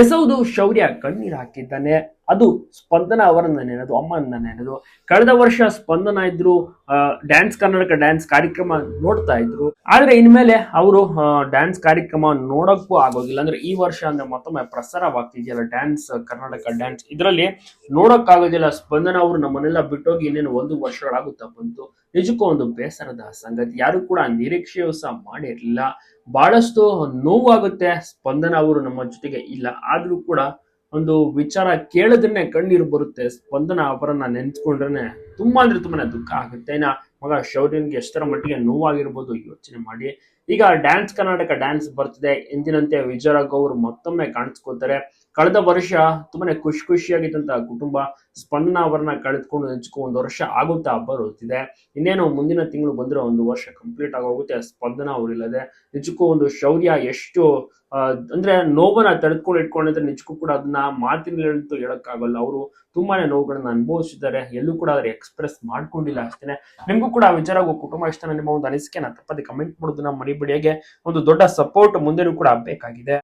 S ಹೌದು ಶೌರ್ಯ ಕಣ್ಣೀರು ಹಾಕಿದ್ದಾನೆ. ಅದು ಸ್ಪಂದನ ಅವರನ್ನ ನೆನೆದು, ಅಮ್ಮನ್ನ ನೆನೆದು. ಕಳೆದ ವರ್ಷ ಸ್ಪಂದನ ಇದ್ರು ಡ್ಯಾನ್ಸ್ ಕರ್ನಾಟಕ ಡ್ಯಾನ್ಸ್ ಕಾರ್ಯಕ್ರಮ ನೋಡ್ತಾ ಇದ್ರು. ಆದ್ರೆ ಇನ್ಮೇಲೆ ಅವರು ಡ್ಯಾನ್ಸ್ ಕಾರ್ಯಕ್ರಮ ನೋಡಕ್ಕೂ ಆಗೋದಿಲ್ಲ. ಅಂದ್ರೆ ಈ ವರ್ಷ ಅಂದ್ರೆ ಮತ್ತೊಮ್ಮೆ ಪ್ರಸಾರವಾಗ್ತಿದೆಯಲ್ಲ ಡ್ಯಾನ್ಸ್ ಕರ್ನಾಟಕ ಡ್ಯಾನ್ಸ್ ಇದರಲ್ಲಿ ನೋಡಕ್ಕಾಗೋದಿಲ್ಲ. ಸ್ಪಂದನ ಅವರು ನಮ್ಮನ್ನೆಲ್ಲ ಬಿಟ್ಟೋಗಿ ಇನ್ನೇನು ಒಂದು ವರ್ಷಗಳಾಗುತ್ತಾ ಬಂತು. ನಿಜಕ್ಕೂ ಒಂದು ಬೇಸರದ ಸಂಗತಿ. ಯಾರು ಕೂಡ ನಿರೀಕ್ಷೆಯೂ ಸಹ ಮಾಡಿರ್ಲಿಲ್ಲ. ಬಹಳಷ್ಟು ನೋವಾಗುತ್ತೆ, ಸ್ಪಂದನ ಅವರು ನಮ್ಮ ಜೊತೆಗೆ ಇಲ್ಲ. ಆದ್ರೂ ಕೂಡ ಒಂದು ವಿಚಾರ ಕೇಳೋದನ್ನೇ ಕಣ್ಣೀರು ಬರುತ್ತೆ, ಸ್ಪಂದನ ಅವರನ್ನ ನೆನ್ಸ್ಕೊಂಡ್ರೆ ತುಂಬಾ ಅಂದ್ರೆ ತುಂಬಾನೇ ದುಃಖ ಆಗುತ್ತೆ. ಇನ್ನ ಮಗ ಶೌರ್ಯನ್ಗೆ ಎಷ್ಟರ ಮಟ್ಟಿಗೆ ನೋವಾಗಿರ್ಬೋದು ಯೋಚನೆ ಮಾಡಿ. ಈಗ ಡ್ಯಾನ್ಸ್ ಕರ್ನಾಟಕ ಡ್ಯಾನ್ಸ್ ಬರ್ತಿದೆ. ಎಂದಿನಂತೆ ವಿಜಯರಾಘವ್ ಅವರು ಮತ್ತೊಮ್ಮೆ ಕಾಣಿಸ್ಕೋತಾರೆ ಕಳೆದ ವರ್ಷ ತುಂಬಾನೇ ಖುಷಿ ಖುಷಿಯಾಗಿದ್ದಂತ ಕುಟುಂಬ ಸ್ಪಂದನ ಅವರನ್ನ ಕಳೆದುಕೊಂಡು ನೆಂಚ್ಕೊ ಒಂದು ವರ್ಷ ಆಗುತ್ತಾ ಬರುತ್ತಿದೆ. ಇನ್ನೇನು ಮುಂದಿನ ತಿಂಗಳು ಬಂದ್ರೆ ಒಂದು ವರ್ಷ ಕಂಪ್ಲೀಟ್ ಆಗೋಗುತ್ತೆ. ಸ್ಪಂದನ ಅವರಿಲ್ಲದೆ ನಿಜಕ್ಕೂ ಒಂದು ಶೌರ್ಯ ಎಷ್ಟು ಅಂದ್ರೆ ನೋವನ್ನ ತಡೆದುಕೊಂಡು ಇಟ್ಕೊಂಡಿದ್ರೆ ನಿಜಕ್ಕೂ ಕೂಡ ಅದನ್ನ ಮಾತಿನಲ್ಲಿ ಹೇಳಕ್ಕಾಗಲ್ಲ. ಅವರು ತುಂಬಾನೇ ನೋವುಗಳನ್ನ ಅನುಭವಿಸಿದ್ದಾರೆ. ಎಲ್ಲೂ ಕೂಡ ಅದ್ರ ಎಕ್ಸ್ಪ್ರೆಸ್ ಮಾಡ್ಕೊಂಡಿಲ್ಲ ಅಷ್ಟೇ ನಿಮಗೂ ಕೂಡ ಆ ವಿಚಾರ ಕುಟುಂಬ ಇಷ್ಟ ನಿಮ್ಮ ಒಂದು ಅನಿಸಿಕೆನ ತಪ್ಪದೆ ಕಮೆಂಟ್ ಮಾಡೋದನ್ನ ಮರಿಬೇಡಿ. ಹಾಗೆ ಒಂದು ದೊಡ್ಡ ಸಪೋರ್ಟ್ ಮುಂದೆನೂ ಕೂಡ ಬೇಕಾಗಿದೆ